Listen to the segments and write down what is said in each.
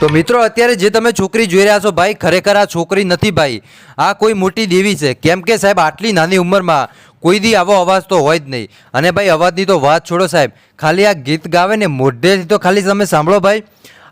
તો મિત્રો, અત્યારે જે તમે છોકરી જોઈ રહ્યા છો, ભાઈ, ખરેખર આ છોકરી નથી ભાઈ. આ કોઈ મોટી દેવી છે. કેમ કે સાહેબ, આટલી નાની ઉંમરમાં કોઈ દી આવો અવાજ તો હોય જ નહીં. અને ભાઈ, અવાજની તો વાત છોડો સાહેબ. ખાલી આ ગીત ગાવે ને મોઢેથી તો ખાલી તમે સાંભળો ભાઈ.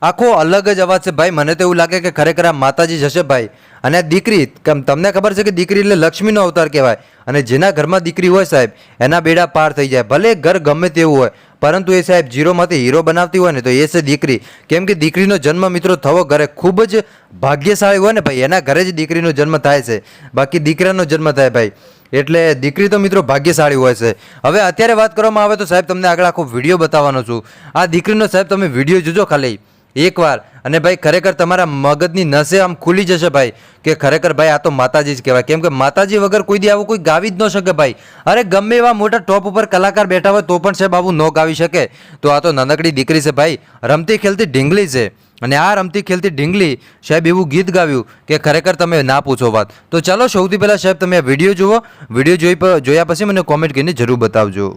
આખો અલગ જ અવાજ છે ભાઈ. મને તો એવું લાગે કે ખરેખર આ માતાજી જશે ભાઈ. અને આ દીકરી, કેમ તમને ખબર છે કે દીકરી એટલે લક્ષ્મીનો અવતાર કહેવાય. અને જેના ઘરમાં દીકરી હોય સાહેબ, એના બેડા પાર થઈ જાય. ભલે ઘર ગમે તેવું હોય પરંતુ એ સાહેબ જીરોમાંથી હીરો બનાવતી હોય ને તો એ છે દીકરી. કેમ કે દીકરીનો જન્મ મિત્રો થવો ઘરે ખૂબ જ ભાગ્યશાળી હોય ને ભાઈ, એના ઘરે જ દીકરીનો જન્મ થાય છે. બાકી દીકરાનો જન્મ થાય ભાઈ. એટલે દીકરી તો મિત્રો ભાગ્યશાળી હોય છે. હવે અત્યારે વાત કરવામાં આવે તો સાહેબ તમને આગળ આખો વીડિયો બતાવવાનો છું. આ દીકરીનો સાહેબ તમે વીડિયો જોજો ખાલી. એકવાર. અને ભાઈ, ખરેખર તમારા મગજની નસે આમ ખુલી જશે ભાઈ, કે ખરેખર ભાઈ આ તો માતાજી જ કહેવાય. કેમ કે માતાજી વગર કોઈ દી આવું કોઈ ગાવી જ ન શકે ભાઈ. અરે ગમે એવા મોટા ટોપ ઉપર કલાકાર બેઠા હોય તો પણ સાહેબ આવું ન ગાવી શકે. તો આ તો નાનકડી દીકરી છે ભાઈ. રમતી ખેલતી ઢીંગલી છે. અને આ રમતી ખેલતી ઢીંગલી સાહેબ એવું ગીત ગાવ્યું કે ખરેખર તમે ના પૂછો વાત. તો ચાલો સૌથી પહેલાં સાહેબ તમે આ વીડિયો જુઓ. વીડિયો જોઈ જોયા પછી મને કોમેન્ટ કરીને જરૂર બતાવજો.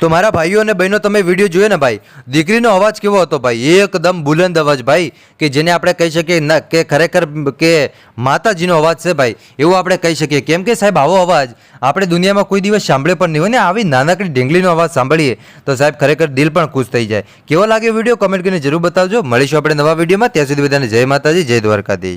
તો મારા ભાઈઓ અને બહેનો, તમે વીડિયો જોયો ને ભાઈ? દીકરીનો અવાજ કેવો હતો ભાઈ? એકદમ બુલંદ અવાજ ભાઈ, કે જેને આપણે કહી શકીએ ના, કે ખરેખર કે માતાજીનો અવાજ છે ભાઈ, એવું આપણે કહી શકીએ. કેમ કે સાહેબ, આવો અવાજ આપણે દુનિયામાં કોઈ દિવસ સાંભળે પણ નહીં હોય ને, આવી નાનકડી ઢીંગલીનો અવાજ સાંભળીએ, તો સાહેબ ખરેખર દિલ પણ ખુશ થઈ જાય. કેવો લાગે વીડિયો? કમેન્ટ કરીને જરૂર બતાવજો. મળીશું આપણે નવા વિડીયોમાં. ત્યાં સુધી બધાને જય માતાજી, જય દ્વારકાધીશ.